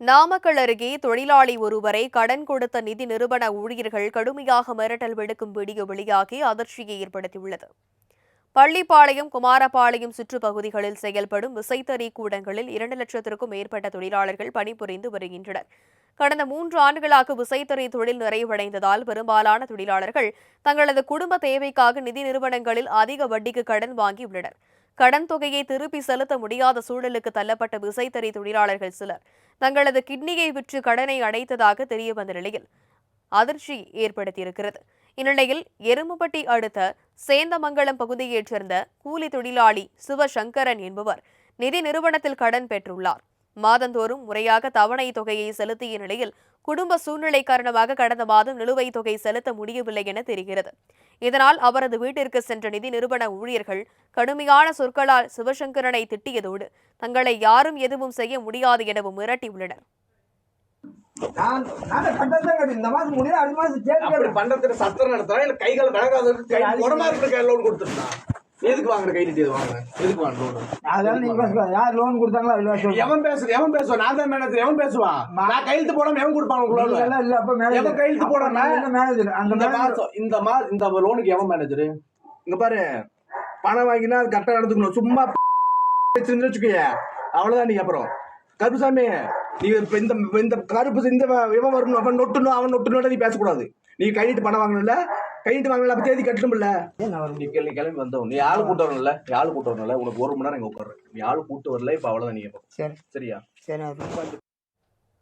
நாமக்கல் அருகே தொழிலாளி ஒருவரை கடன் கொடுத்த நிதி நிறுவன ஊழியர்கள் கடுமையாக மிரட்டல் விடுக்கும் வீடியோ வெளியாகி அதிர்ச்சியை ஏற்படுத்தியுள்ளது. பள்ளிப்பாளையம் குமாரபாளையம் சுற்றுப்பகுதிகளில் செயல்படும் விசைத்தறி கூடங்களில் இரண்டு லட்சத்திற்கும் மேற்பட்ட தொழிலாளர்கள் பணிபுரிந்து வருகின்றனர். கடந்த மூன்று ஆண்டுகளாக விசைத்தறி தொழில் நிறைவடைந்ததால் பெரும்பாலான தொழிலாளர்கள் தங்களது குடும்ப தேவைக்காக நிதி நிறுவனங்களில் அதிக வட்டிக்கு கடன் வாங்கியுள்ளனர். கடன் தொகையை திருப்பி செலுத்த முடியாத சூழலுக்கு தள்ளப்பட்ட விசைத்தறி தொழிலாளர்கள் சிலர் தங்களது கிட்னியை விற்று கடனை அடைத்ததாக தெரியவந்த நிலையில் அதிர்ச்சி ஏற்படுத்தியிருக்கிறது. இந்நிலையில் எருமப்பட்டி அடுத்த சேந்தமங்கலம் பகுதியைச் சேர்ந்த கூலி தொழிலாளி சிவசங்கரன் என்பவர் நிதி நிறுவனத்தில் கடன் பெற்றுள்ளார். மாதந்தோறும் முறையாக தவணை தொகையை செலுத்திய நிலையில் குடும்ப சூழ்நிலை காரணமாக கடந்த மாதம் நிலுவைத் தொகை செலுத்த முடியவில்லை என தெரிகிறது. இதனால் அவரது வீட்டிற்கு சென்ற நிதி நிறுவன ஊழியர்கள் கடுமையான சொற்களால் சிவசங்கரனை திட்டியதோடு தங்களை யாரும் எதுவும் செய்ய முடியாது எனவும் மிரட்டியுள்ளனர். பண்றதுக்கு சத்திரம் நடத்துறா? இல்ல கைகள் உடம்பா லோன் எதுக்கு வாங்குற கை நீட்டி வாங்குற? எதுக்கு வாங்க லோன் அதெல்லாம் நீங்க பேசுவா யார் லோன் கொடுத்தாங்களோ அது பேசுவோம் எவன் பேசுற எவன் பேசுவான் நான் தான் மேனேஜர் எவன் பேசுவான் நான் கையெழுத்து போடாம எவன் கொடுப்பான் உங்களுக்கு loan? எல்லாம் இல்ல அப்ப மேனேஜர் எவன் கையெழுத்து போடாம மேனேஜர் அந்த இந்த மேனேஜர் மாசம் இந்த மா இந்த லோனுக்கு எவன் மேனேஜர் இங்க பாரு. பணம் வாங்கினா அது கரெக்டா நடந்துக்கணும். சும்மா வச்சிருந்து வச்சுக்கோய. அவ்வளவுதான் நீ அப்புறம். கருப்புசாமி நீ இப்ப இந்த இந்த கருப்பு இந்த இவன் வரணும் அவன் நொட்டணும் அவன் நொட்டணும் நீ பேசக்கூடாது. நீ கையிட்டு பணம் வாங்கணும்ல கையிட்டு வாங்கல அப்ப தேதி கட்டணும்ல. நீ கிளம்பி கிளம்பி வந்தவன் நீ ஆளு கூட்டு வரணும்ல? நீ ஆளு கூட்டு வரணும்ல? உனக்கு ஒரு மணி நேரம் இங்க உட்கார்ற நீ ஆளு கூட்டு வரல இப்ப அவ்வளவுதான் நீ சரி. சரியா? சரி